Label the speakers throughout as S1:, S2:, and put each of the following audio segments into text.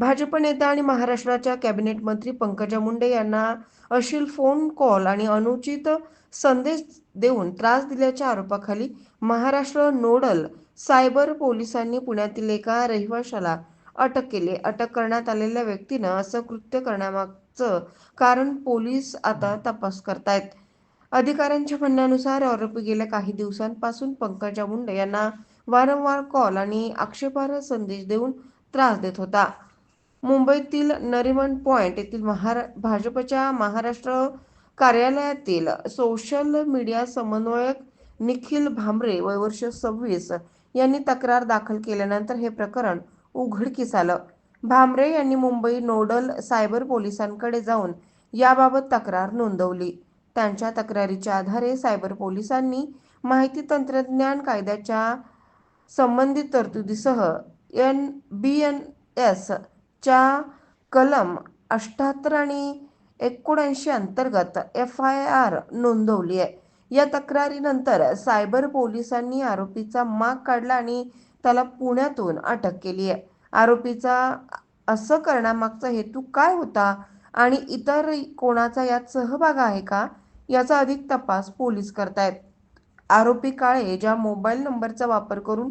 S1: भाजप नेता आणि महाराष्ट्राच्या कॅबिनेट मंत्री पंकजा मुंडे यांना अशील फोन कॉल आणि अनुचित संदेश देऊन त्रास दिल्याच्या आरोपाखाली महाराष्ट्र नोडल सायबर पोलिसांनी पुण्यातील एका रहिवाशाला अटक केली. अटक करण्यात आलेल्या व्यक्तीनं असं कृत्य करण्यामागचं कारण पोलीस आता तपास करतायत. अधिकाऱ्यांच्या म्हणण्यानुसार आरोपी गेल्या काही दिवसांपासून पंकजा मुंडे यांना वारंवार कॉल आणि आक्षेपार्ह संदेश देऊन त्रास देत होता. मुंबईतील नरिमन पॉइंट येथील महारा भाजपच्या महाराष्ट्र कार्यालयातील सोशल मीडिया समन्वयक निखिल भांबरे वय वर्ष सव्वीस यांनी तक्रार दाखल केल्यानंतर हे प्रकरण उघडकीस आलं. भांबरे यांनी मुंबई नोडल सायबर पोलिसांकडे जाऊन याबाबत तक्रार नोंदवली. त्यांच्या तक्रारीच्या आधारे सायबर पोलिसांनी माहिती तंत्रज्ञान कायद्याच्या संबंधित तरतुदीसह एन बी एन एस च्या कलम अठ्ठ्याहत्तर आणि एकोणऐंशी अंतर्गत एफ आय आर नोंदवली आहे. या तक्रारीनंतर सायबर पोलिसांनी आरोपीचा माग काढला आणि त्याला पुण्यातून अटक केली आहे. आरोपीचा असं करण्यामागचा हेतू काय होता आणि इतर कोणाचा यात सहभाग आहे का याचा अधिक तपास पोलीस करतायत. आरोपी काळे ज्या मोबाईल नंबरचा वापर करून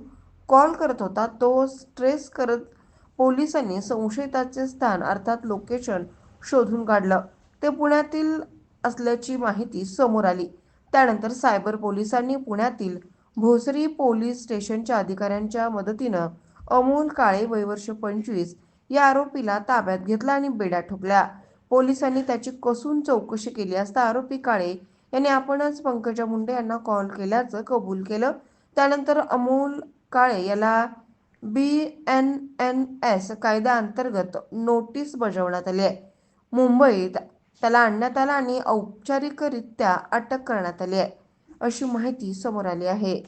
S1: कॉल करत होता तो स्ट्रेस करत पोलिसांनी संशयिताचे स्थान अर्थात लोकेशन शोधून काढलं. ते पुण्यातील असल्याची माहिती समोर आली. त्यानंतर सायबर पोलिसांनी पुण्यातील भोसरी पोलीस स्टेशनच्या अधिकाऱ्यांच्या मदतीनं अमोल काळे वयवर्ष पंचवीस या आरोपीला ताब्यात घेतला आणि बेड्या ठोकल्या. पोलिसांनी त्याची कसून चौकशी केली असता आरोपी काळे यांनी आपणच पंकजा मुंडे यांना कॉल केल्याचं कबूल केलं. त्यानंतर अमोल काळे याला बी एन एन एस कायद्याअंतर्गत नोटीस बजावण्यात आली आहे. मुंबईत त्याला आणण्यात आला आणि औपचारिकरित्या अटक करण्यात आली आहे अशी माहिती समोर आली आहे.